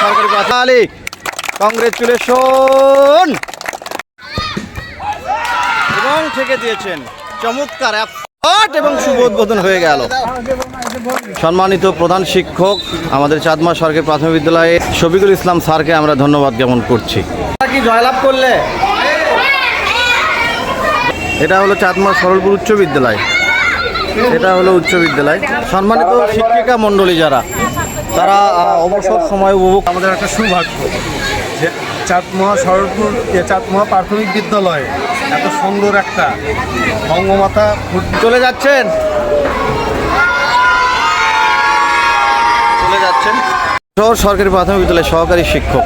সরকারি কংগ্রেচুলেশন এবং থেকে দিয়েছেন চমৎকার এবং শুভ উদ্বোধন হয়ে গেল। সম্মানিত প্রধান শিক্ষক, আমাদের চাঁদমা সরকারি প্রাথমিক বিদ্যালয়ে শফিকুল ইসলাম স্যারকে আমরা ধন্যবাদ জ্ঞাপন করছি। জয়লাভ করলে? এটা হলো চাঁদমা সরলপুর উচ্চ বিদ্যালয়। এটা হলো উচ্চ বিদ্যালয়। সম্মানিত শিক্ষিকা মণ্ডলী যারা তারা অবসর সময় উপভোগ আমাদের একটা সৌভাগ্য যে চাঁদমহা শরৎপুর চাঁদমহা প্রাথমিক বিদ্যালয়ে, এত সুন্দর একটা বঙ্গমাতা চলে যাচ্ছেন। চলে যাচ্ছেন। শহর সরকারি প্রাথমিক বিদ্যালয়ের সহকারী শিক্ষক।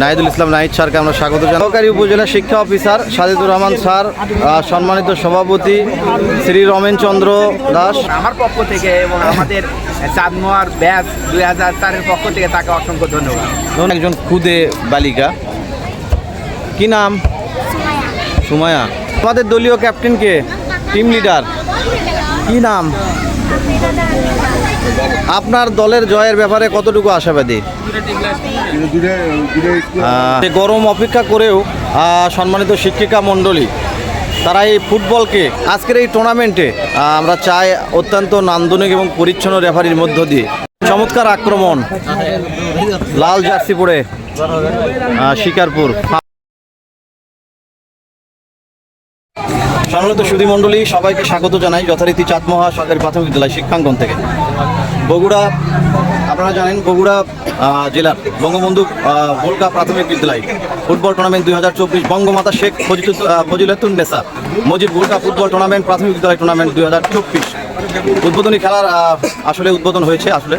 নাহিদুল ইসলাম নাহিদ স্যারকে আমরা স্বাগত জানাই। সহকারী উপজেলা শিক্ষা অফিসার সাজিদুর রহমান স্যার সম্মানিত সভাপতি শ্রী রমেন চন্দ্র দাস। আমার পক্ষ থেকে এবং আমাদের চাঁদমোয়ার ব্যাচ দুই হাজার চারের পক্ষ থেকে তাকে অসংখ্য ধন্যবাদ। ধরুন একজন খুদে বালিকা। কি নাম? সুমায়া। আমাদের দলীয় ক্যাপ্টেনকে টিম লিডার কি নাম? আপনার দলের জয়ের ব্যাপারে কতটুকু আশাবাদী? গরম অপেক্ষা করেও সম্মানিত শিক্ষিকা মণ্ডলী, তারা এই ফুটবলকে, আজকের এই টুর্নামেন্টে আমরা চাই অত্যন্ত নান্দনিক এবং পরিচ্ছন্ন রেফারির মধ্য দিয়ে। চমৎকার আক্রমণ, লাল জার্সি পরে শিকারপুর। সম্মানিত সুধী মণ্ডলী সবাইকে স্বাগত জানাই যথারীতি চাঁদমহা সরকারি প্রাথমিক বিদ্যালয় শিক্ষাঙ্গন থেকে। বগুড়া, আপনারা জানেন বগুড়া জেলার বঙ্গবন্ধু ভোলকা প্রাথমিক বিদ্যালয় ফুটবল টুর্নামেন্ট দুই হাজার চব্বিশ, বঙ্গমাতা শেখ ফজিলাতুন নেসা, মজিদ ভোলকা ফুটবল টুর্নামেন্ট, প্রাথমিক বিদ্যালয় টুর্নামেন্ট দুই হাজার চব্বিশ। উদ্বোধনী খেলার আসলে উদ্বোধন হয়েছে, আসলে।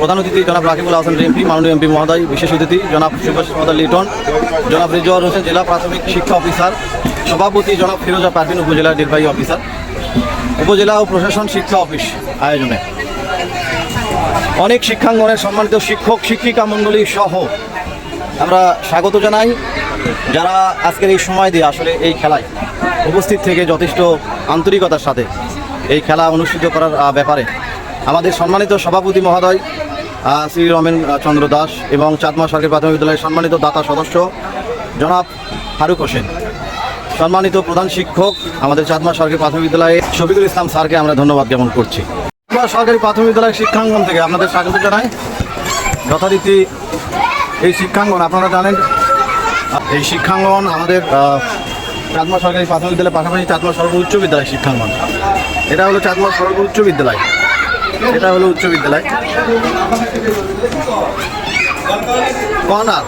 প্রধান অতিথি জনাব রাকিবুল হাসান এমপি মাননীয় এমপি মহোদয়, বিশেষ অতিথি জনাব সুভাষ মহোদয় লিটন, জনাব রিজওয়ার হোসেন জেলা প্রাথমিক শিক্ষা অফিসার, সভাপতি জনাব ফিরোজা পারভিন, উপজেলা নির্বাহী অফিসার, উপজেলা ও প্রশাসন শিক্ষা অফিস আয়োজনে। অনেক শিক্ষাঙ্গনের সম্মানিত শিক্ষক, শিক্ষিকা মণ্ডলী সহ আমরা স্বাগত জানাই। যারা আজকের এই সময় দিয়ে আসলে এই খেলায় উপস্থিত থেকে যথেষ্ট আন্তরিকতার সাথে এই খেলা অনুষ্ঠিত করার ব্যাপারে আমাদের সম্মানিত সভাপতি মহোদয় শ্রী রমেন চন্দ্র দাস এবং চাঁদমা সরকারি প্রাথমিক বিদ্যালয়ের সম্মানিত দাতা সদস্য জনাব ফারুক হোসেন। সম্মানিত প্রধান শিক্ষক, আমাদের চাঁদমা সরকারি প্রাথমিক বিদ্যালয়ে শফিকুল ইসলাম স্যারকে আমরা ধন্যবাদ জ্ঞাপন করছি। সরকারি প্রাথমিক বিদ্যালয় শিক্ষাঙ্গন থেকে আপনাদের স্বাগত জানাই। যথারীতি এই শিক্ষাঙ্গন, আপনারা জানেন এই শিক্ষাঙ্গন আমাদের চাঁদমা সরকারি প্রাথমিক বিদ্যালয়ের পাশাপাশি চাঁদমা সরকারি উচ্চ বিদ্যালয় শিক্ষাঙ্গন। এটা হলো চাঁদমা সরকারি উচ্চ বিদ্যালয়। এটা হলো উচ্চ বিদ্যালয়। কর্নার।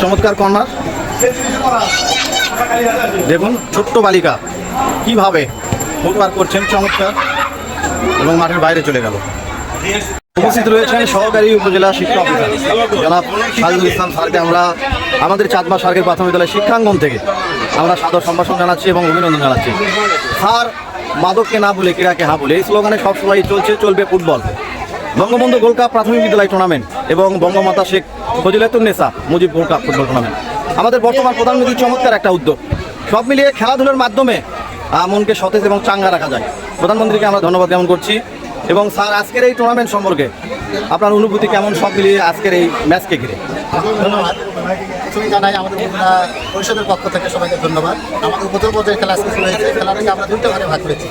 চমৎকার কর্নার। দেখুন, ছোট্ট বালিকা। কীভাবে ফুটবার করছেন চমৎকার এবং মাঠের বাইরে চলে গেল। উপস্থিত রয়েছেন সহকারী উপজেলা শিক্ষা অফিসার। জনাব সাজুল ইসলাম স্যারকে আমরা আমাদের চাঁদমা সরকারি প্রাথমিক বিদ্যালয় শিক্ষাঙ্গন থেকে আমরা সাদর সম্ভাষণ জানাচ্ছি এবং অভিনন্দন জানাচ্ছি। স্যার মাদককে না বলে, ক্রীড়াকে হা বলে, এই স্লোগানে সবসময় চলছে, চলবে ফুটবল। বঙ্গবন্ধু গোল্ড কাপ প্রাথমিক বিদ্যালয় টুর্নামেন্ট এবং Bangamata Sheikh Fazilatunnesa Mujib gold cup football tournament আমাদের বর্তমান প্রধানমন্ত্রী চমৎকার একটা উদ্যোগ। সব মিলিয়ে খেলাধুলার মাধ্যমে মনকে সতেজ এবং চাঙ্গা রাখা যায়। প্রধানমন্ত্রীকে আমরা ধন্যবাদ জ্ঞাপন করছি এবং স্যার, আজকের এই টুর্নামেন্ট সম্পর্কে আপনার অনুভূতি কেমন সব মিলিয়ে আজকের এই ম্যাচকে ঘিরে? ধন্যবাদ। জানাই আমাদের সবাইকে ধন্যবাদ। আমাদের আমরা ভাগে ভাগ করেছি।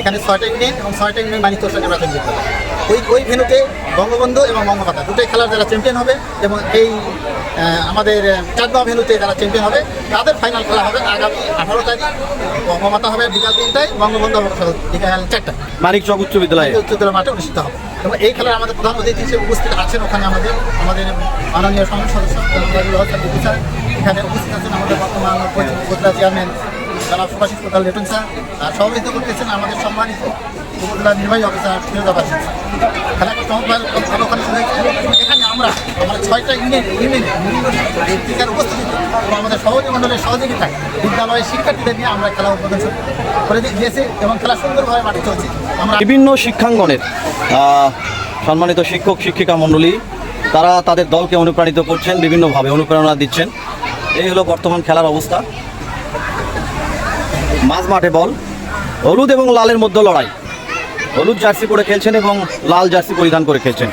এখানে ছয়টা ইউনিট এবং ছয়টা ইউনিট মানিক তোষাকে প্রাথমিক বিদ্যালয় ওই ওই ভেনুতে বঙ্গবন্ধু এবং বঙ্গমাতা দুটোই খেলার যারা চ্যাম্পিয়ন হবে এবং এই আমাদের চাঁদমা ভেনুতে যারা চ্যাম্পিয়ন হবে। তাদের ফাইনাল খেলা হবে আগামী আঠারো তারিখ। বঙ্গমাতা হবে বিকাল তিনটায় বঙ্গবন্ধু হবে বিকাল চারটায়। মানিক চক উচ্চ বিদ্যালয়ে। উচ্চতর মাঠে অনুষ্ঠিত হবে। এবং এই খেলার আমাদের প্রধান অতিথি হিসেবে উপস্থিত আছেন ওখানে আমাদের আমাদের মাননীয় সংসদ সদস্য এখানে উপস্থিত আছেন আমাদের বর্তমান চেয়ারম্যান জনাব সুভাষিস কোটাল লেটন স্যার। আর সভাপতিত্ব করতেছেন আমাদের সম্মানিত উপজেলা নির্বাহী অফিসার ফিরোজাবাদ খেলাকে চমৎকার এখানে আমরা আমাদের ছয়টা ইউনিট ইউনিট টিকার উপস্থিতিতে এবং আমাদের সহযোগী মণ্ডলের সহযোগিতায় বিদ্যালয়ের শিক্ষার্থীদের নিয়ে আমরা খেলা উদ্বোধন করে দিয়েছি এবং খেলা সুন্দরভাবে মাঠে চলছে। আমরা বিভিন্ন শিক্ষাঙ্গনের সম্মানিত শিক্ষক, শিক্ষিকা মণ্ডলী, তারা তাদের দলকে অনুপ্রাণিত করছেন, বিভিন্নভাবে অনুপ্রেরণা দিচ্ছেন। এই হলো বর্তমান খেলার অবস্থা। মাঝ মাঠে বল, হলুদ এবং লালের মধ্যে লড়াই। হলুদ জার্সি পরে খেলছেন এবং লাল জার্সি পরিধান করে খেলছেন।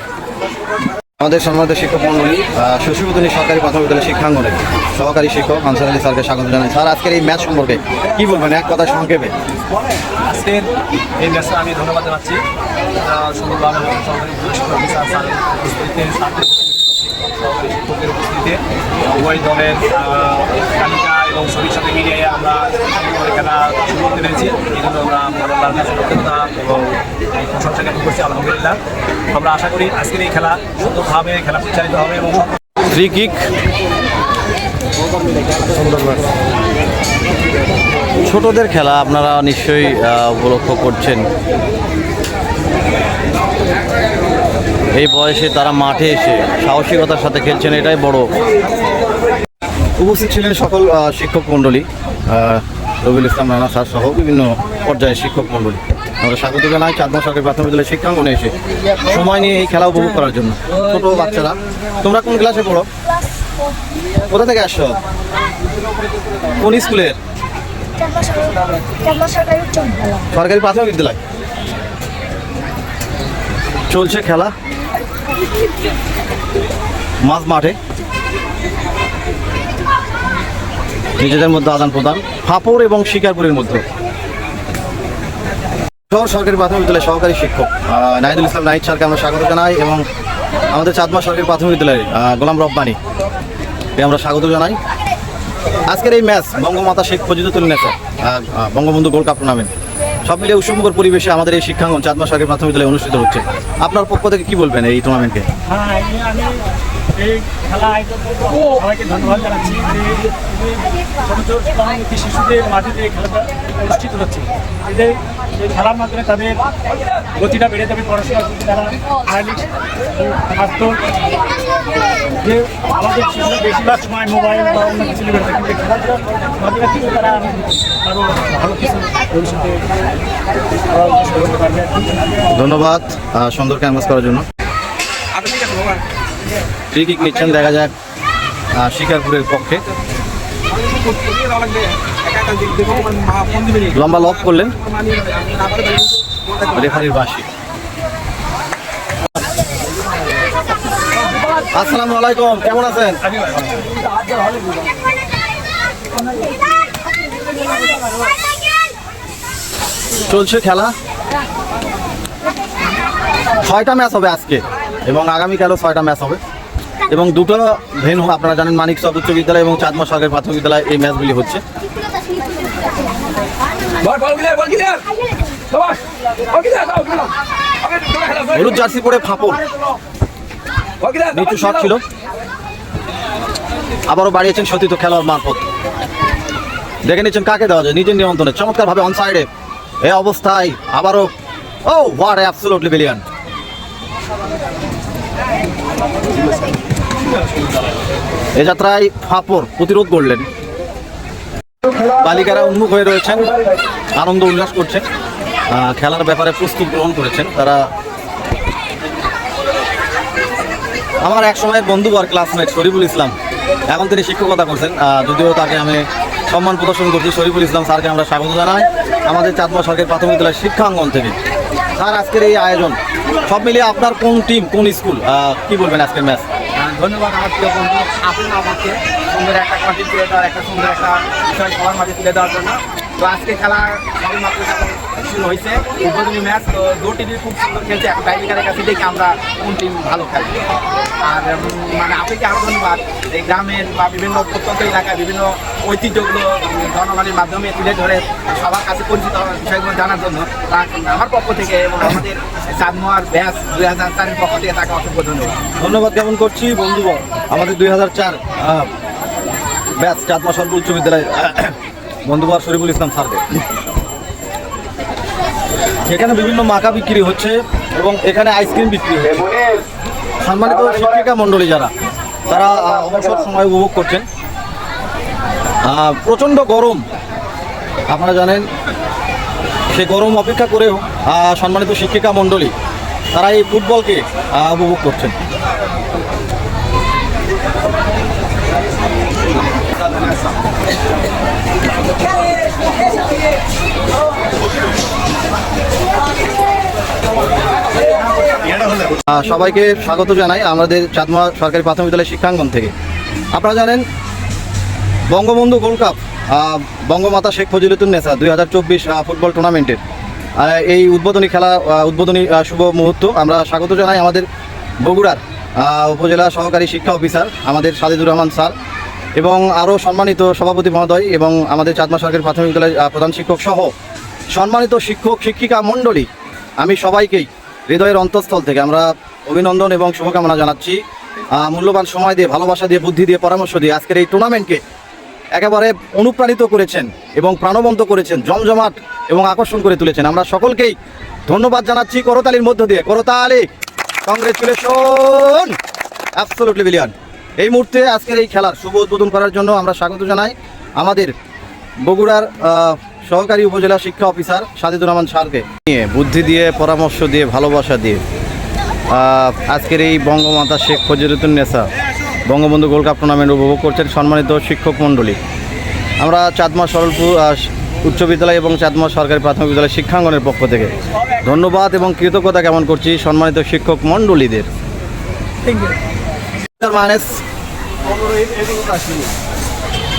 আমাদের সম্মানিত শিক্ষক মন্ডলী শশীবদনী সরকারি প্রাথমিক বিদ্যালয় শিক্ষাঙ্গনে সহকারী শিক্ষক আনসার আলী স্যারকে স্বাগত জানাই। স্যার আজকের এই ম্যাচ সম্পর্কে কি বলবেন? এক কথা সংক্ষেপে। আজকের এই ম্যাচে আমি ধন্যবাদ জানাচ্ছি সরকারি দলের তালিকা এবং শরীর সাথে মিলিয়ে আমরা খেলা শুরু করতে পেরেছি। এই জন্য আমরা মোহাম্মদ কাছে কৃতজ্ঞতা এবং প্রশংসা জ্ঞাপন করছি আলহামদুলিল্লাহ। আমরা আশা করি আজকের এই খেলা সুন্দরভাবে, খেলা পরিচালিত হবে এবং ফ্রি কিক ছোটদের খেলা আপনারা নিশ্চয়ই উপলক্ষ করছেন। এই বয়সে তারা মাঠে এসে সাহসিকতার সাথে খেলছেন, এটাই বড়। উপস্থিত ছিলেন সকল শিক্ষক মণ্ডলী আহ, রবিউল ইসলাম রানা স্যার সহ বিভিন্ন পর্যায়ের শিক্ষক মণ্ডলী। আমরা স্বাগত জানাই চাঁদমা সরকারি প্রাথমিক বিদ্যালয় শিক্ষাঙ্গনে এসে সময় নিয়ে এই খেলা উপভোগ করার জন্য। ছোট বাচ্চারা তোমরা কোন ক্লাসে পড়ো? কোথা থেকে আসছো? কোন স্কুলের? সরকারি প্রাথমিক বিদ্যালয়। চলছে খেলা? মাঝ মাঠে? নিজেদের মধ্যে আদান প্রদান, ফাপড় এবং শিকারপুরের মধ্যে। শহর সরকারি প্রাথমিক বিদ্যালয়ের সহকারী শিক্ষক নাহিদুল ইসলাম নাহিদ স্যারকে আমরা স্বাগত জানাই এবং আমাদের চাঁদমা সরকারি প্রাথমিক বিদ্যালয়ের গোলাম রব্বানি আমরা স্বাগত জানাই। আজকের এই ম্যাচ বঙ্গমাতা শেখ ফজিদুল নেতা বঙ্গবন্ধু গোল্ড কাপ টুর্নামেন্ট সব মিলিয়ে উৎসবমুখর পরিবেশে আমাদের এই শিক্ষাঙ্গন চাঁদমা সরকারি প্রাথমিক বিদ্যালয়ে অনুষ্ঠিত হচ্ছে। আপনার পক্ষ থেকে কি বলবেন এই টুর্নামেন্টকে এই খেলা আয়োজন সবাইকে ধন্যবাদ জানাচ্ছি। যে ছোট ছোট শিশুদের এই খেলাটা অনুষ্ঠিত হচ্ছে এদের এই খেলার মাধ্যমে তাদের গতিটা বেড়ে যাবে পড়াশোনার প্রতি তারা স্বাস্থ্য যে আমাদের শিশুরা বেশিরভাগ সময় মোবাইল বা অন্য কিছু থাকে কিন্তু খেলাধুলার মাধ্যমে কিন্তু তারা আরও ভালো কিছু ভবিষ্যতে। ধন্যবাদ সুন্দর ক্যানভাস করার জন্য। ফ্রি কিক নিচ্ছেন দেখা যাক শিকারপুরের পক্ষে। লম্বা লব করলেন রেফারির বাসি আসসালামু আলাইকুম, কেমন আছেন? চলছে খেলা। ছয়টা ম্যাচ হবে আজকে এবং আগামীকালও ছয়টা ম্যাচ হবে। এবং দুটো ভেন্যু আপনারা জানেন মানিক সব উচ্চ বিদ্যালয় এবং চাঁদমা সরকারি প্রাথমিক বিদ্যালয় এই ম্যাচগুলি হচ্ছে। হলুদ জার্সি পরে ফাঁপড়। নিচু শট ছিল। আবারও বাড়িয়েছেন সতীর্থ খেলোয়াড় মারফত। দেখে নিচ্ছেন কাকে দেওয়া যায় নিজের নিয়ন্ত্রণে। চমৎকার ভাবে অন সাইডে এই অবস্থায় আবারও ও হোয়াট অ্যাবসলুটলি বিলিয়ন এ যাত্রায় ফাপড় প্রতিরোধ করলেন বালিকারা উন্মুখ হয়ে রয়েছেন, আনন্দ উল্লাস করছেন খেলার ব্যাপারে প্রস্তুত গ্রহণ করেছেন তারা। আমার এক সময়ের বন্ধু আর ক্লাসমেট শরীফুল ইসলাম, এখন তিনি শিক্ষকতা করছেন যদিও তাকে আমি সম্মান প্রদর্শন করছি, শরীফুল ইসলাম স্যারকে আমরা স্বাগত জানাই, আমাদের চাঁদমা সরকারি প্রাথমিক বিদ্যালয়ের শিক্ষাঙ্গন থেকে। স্যার, আজকের এই আয়োজন, সব মিলিয়ে আপনার কোন টিম কোন স্কুল কি বলবেন আজকের ম্যাচ ধন্যবাদ আমার প্রিয় বন্ধু। আপনি আমাকে সুন্দর একটা কন্টেন্ট তুলে দেওয়ার, একটা সুন্দর একটা বিষয় সবার মাঝে তুলে দেওয়ার জন্য। তো আজকে খেলা সবেমাত্র শুরু হয়েছে। উদ্বোধনী ম্যাচ, তো দু টিভি খুব সুন্দর খেলছে। এখন টাইমিকারের কাছে দেখে আমরা কোন টিম ভালো খেলবে। আর মানে আপনাকে আরও ধন্যবাদ এই গ্রামের বা বিভিন্ন প্রত্যন্ত এলাকায় বিভিন্ন ঐতিহ্যগুলো জনগণের মাধ্যমে তুলে ধরে সবার কাছে পরিচিত বিষয়গুলো জানার জন্য আমার পক্ষ থেকে এবং আমাদের চাঁদমোয়ার ব্যাস দুই হাজার চারের পক্ষ থেকে তাকে অসংখ্য ধন্যবাদ। ধন্যবাদ জ্ঞাপন করছি। বন্ধু, আমাদের দুই হাজার চার ব্যাস চাঁদমা সর্ব উচ্চ বিদ্যালয় বন্ধুবার শরীফুল ইসলাম স্যারকে সেখানে বিভিন্ন মাকা বিক্রি হচ্ছে এবং এখানে আইসক্রিম বিক্রি হচ্ছে। সম্মানিত শিক্ষিকা মণ্ডলী যারা, তারা অবসর সময় উপভোগ করছেন। প্রচণ্ড গরম, আপনারা জানেন, সে গরম অপেক্ষা করেও সম্মানিত শিক্ষিকা মণ্ডলী, তারা এই ফুটবলকে উপভোগ করছেন। সবাইকে স্বাগত জানাই আমাদের চাঁদমা সরকারি প্রাথমিক বিদ্যালয় শিক্ষাঙ্গন থেকে। আপনারা জানেন, বঙ্গবন্ধু গোল্ড কাপ বঙ্গমাতা শেখ ফজিলতুন্নেসা দুই হাজার চব্বিশ ফুটবল টুর্নামেন্টের এই উদ্বোধনী খেলা উদ্বোধনী শুভ মুহূর্ত। আমরা স্বাগত জানাই আমাদের বগুড়ার উপজেলা সহকারী শিক্ষা অফিসার, আমাদের সাজিদুর রহমান স্যার, এবং আরও সম্মানিত সভাপতি মহোদয় এবং আমাদের চাঁদমা সরকারি প্রাথমিক বিদ্যালয়ের প্রধান শিক্ষক সহ সম্মানিত শিক্ষক, শিক্ষিকা, মণ্ডলী, আমি সবাইকেই হৃদয়ের অন্তঃস্থল থেকে আমরা অভিনন্দন এবং শুভকামনা জানাচ্ছি। মূল্যবান সময় দিয়ে, ভালোবাসা দিয়ে, বুদ্ধি দিয়ে, পরামর্শ দিয়ে আজকের এই টুর্নামেন্টকে একেবারে অনুপ্রাণিত করেছেন এবং প্রাণবন্ত করেছেন, জমজমাট এবং আকর্ষণ করে তুলেছেন। আমরা সকলকেই ধন্যবাদ জানাচ্ছি করতালির মধ্য দিয়ে। করতালি কংগ্রেচুলেশন অ্যাবসলুটলি বিলিয়ন এই মুহূর্তে আজকের এই খেলার শুভ উদ্বোধন করার জন্য আমরা স্বাগত জানাই আমাদের বগুড়ার সহকারী উপজেলা শিক্ষা অফিসার সাজিদুর রহমান স্যারকে নিয়ে বুদ্ধি দিয়ে, পরামর্শ দিয়ে, ভালোবাসা দিয়ে আজকের এই Bangamata Sheikh Fazilatunnesa Bangabandhu gold cup tournament উপভোগ করছেন সম্মানিত শিক্ষক মণ্ডলী। আমরা চাঁদমা সরলপুর উচ্চ বিদ্যালয় এবং চাঁদমা সরকারি প্রাথমিক বিদ্যালয় শিক্ষাঙ্গনের পক্ষ থেকে ধন্যবাদ এবং কৃতজ্ঞতা কেমন করছি সম্মানিত শিক্ষক মণ্ডলীদের।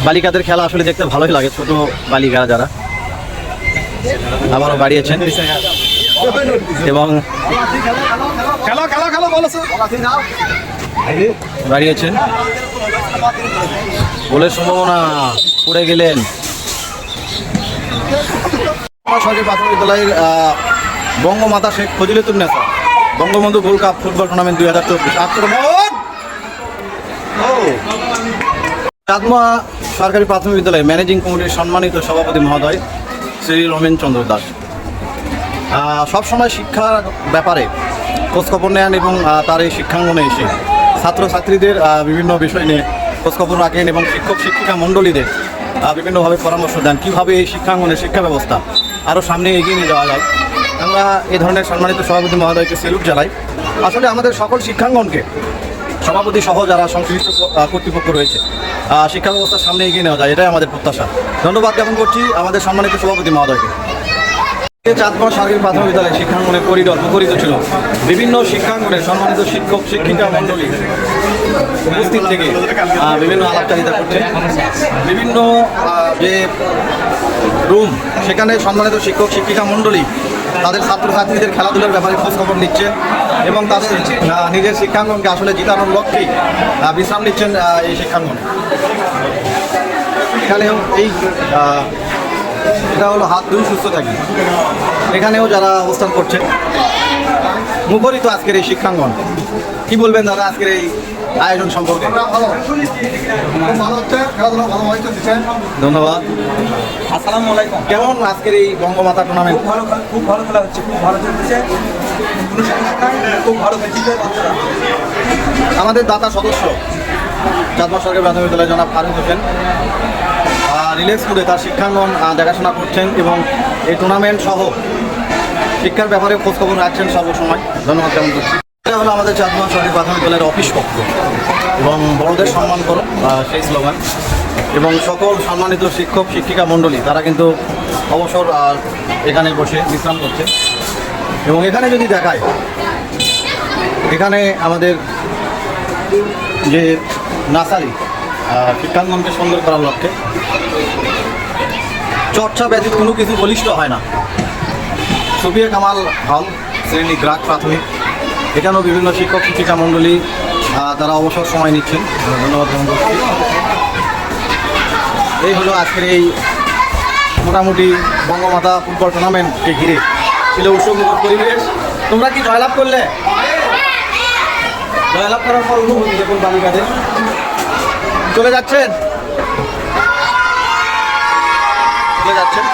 বালিকাদের খেলা আসলে দেখতে ভালোই লাগে, ছোট বালিকারা যারা। আবারও বাড়িয়েছেন। এবং বাড়িয়েছেন। গোলের সম্ভাবনা পড়ে গেলেন। সরকারি প্রাথমিক বিদ্যালয়ের আহ, Bangamata Sheikh Fazilatunnesa Bangabandhu gold cup football tournament দুই হাজার চব্বিশ। আক্রমণ চাঁদমা সরকারি প্রাথমিক বিদ্যালয় ম্যানেজিং কমিটির সম্মানিত সভাপতি মহোদয় শ্রী রমেন চন্দ্র দাস সবসময় শিক্ষার ব্যাপারে খোঁজখবর নেন এবং তার এই শিক্ষাঙ্গনে এসে ছাত্রছাত্রীদের বিভিন্ন বিষয় নিয়ে খোঁজখবর রাখেন এবং শিক্ষক, শিক্ষিকা মণ্ডলীদের বিভিন্নভাবে পরামর্শ দেন কীভাবে এই শিক্ষাঙ্গনের শিক্ষা ব্যবস্থা আরও সামনে এগিয়ে নিয়ে যাওয়া যায়। আমরা এ ধরনের সম্মানিত সভাপতি মহোদয়কে সেলুট জানাই। আসলে আমাদের সকল শিক্ষাঙ্গনকে সভাপতি সহ যারা সংশ্লিষ্ট কর্তৃপক্ষ রয়েছে শিক্ষা ব্যবস্থার সামনে এগিয়ে নেওয়া যায়, এটাই আমাদের প্রত্যাশা। ধন্যবাদ জ্ঞাপন করছি আমাদের সম্মানিত সভাপতি মহোদয়কে। চাঁদপুর সরকারি প্রাথমিক বিদ্যালয় শিক্ষাঙ্গনের করিডর মুখরিত ছিল বিভিন্ন শিক্ষাঙ্গনের সম্মানিত শিক্ষক, শিক্ষিকা মণ্ডলী উপস্থিত থেকে বিভিন্ন আলাপচারিতা করছে। বিভিন্ন যে রুম, সেখানে সম্মানিত শিক্ষক, শিক্ষিকা মণ্ডলী তাদের ছাত্রছাত্রীদের খেলাধুলার ব্যাপারে খোঁজখবর নিচ্ছেন এবং তাদের নিজের শিক্ষাঙ্গনকে আসলে জিতানোর লক্ষ্যেই বিশ্রাম নিচ্ছেন এই শিক্ষাঙ্গনে। এখানেও এই এটা হলো হাত দুই সুস্থ থাকি এখানেও যারা অবস্থান করছে মুখরিত আজকের এই শিক্ষাঙ্গন। কি বলবেন দাদা আজকের এই আয়োজন সম্পর্কে? ভালো হচ্ছে খেলাধুলা ভালোভাবে ধন্যবাদ। আসসালামু আলাইকুম। কেমন আজকের এই বঙ্গমাতা টুর্নামেন্ট খুব ভালো খেলা- খুব ভালো খেলা হচ্ছে খুব ভালো চলতেছে আমাদের দাতা সদস্য চাঁদমা সরকারি প্রাথমিক বিদ্যালয় জনাব ফারুক হোসেন রিল্যাক্স করে তার শিক্ষাঙ্গন দেখাশোনা করছেন এবং এই টুর্নামেন্ট সহ শিক্ষার ব্যাপারে খোঁজখবর রাখছেন সর্বসময়। ধন্যবাদ জ্ঞাপন করছি এটা হলো আমাদের চাঁদমা সরকারি প্রাথমিক বিদ্যালয়ের অফিস পক্ষ এবং বড়দের সম্মান করো সেই স্লোগান এবং সকল সম্মানিত শিক্ষক, শিক্ষিকা, মণ্ডলী, তারা কিন্তু অবসর এখানে বসে বিশ্রাম করছে। এবং এখানে যদি দেখায় এখানে আমাদের যে আহ, শিক্ষাঙ্গনকে সুন্দর করার লক্ষ্যে চর্চা ব্যতীত কোনো কিছু বলিষ্ঠ হয় না। সুবিয়া কামাল হল শ্রেণি গ্রাক প্রাথমিক। এখানেও বিভিন্ন শিক্ষক শিক্ষিকা মণ্ডলী তারা অবসর সময় নিচ্ছেন। ধন্যবাদ এই হলো আজকের এই মোটামুটি বঙ্গমাতা ফুটবল টুর্নামেন্টকে ঘিরে। ছিল উৎসবমুখর পরিবেশ। তোমরা কি জয়লাভ করলে? জয়লাভ করার পর অনুভূতি দেখুন বালিকাদের। চলে যাচ্ছেন? চলে যাচ্ছেন?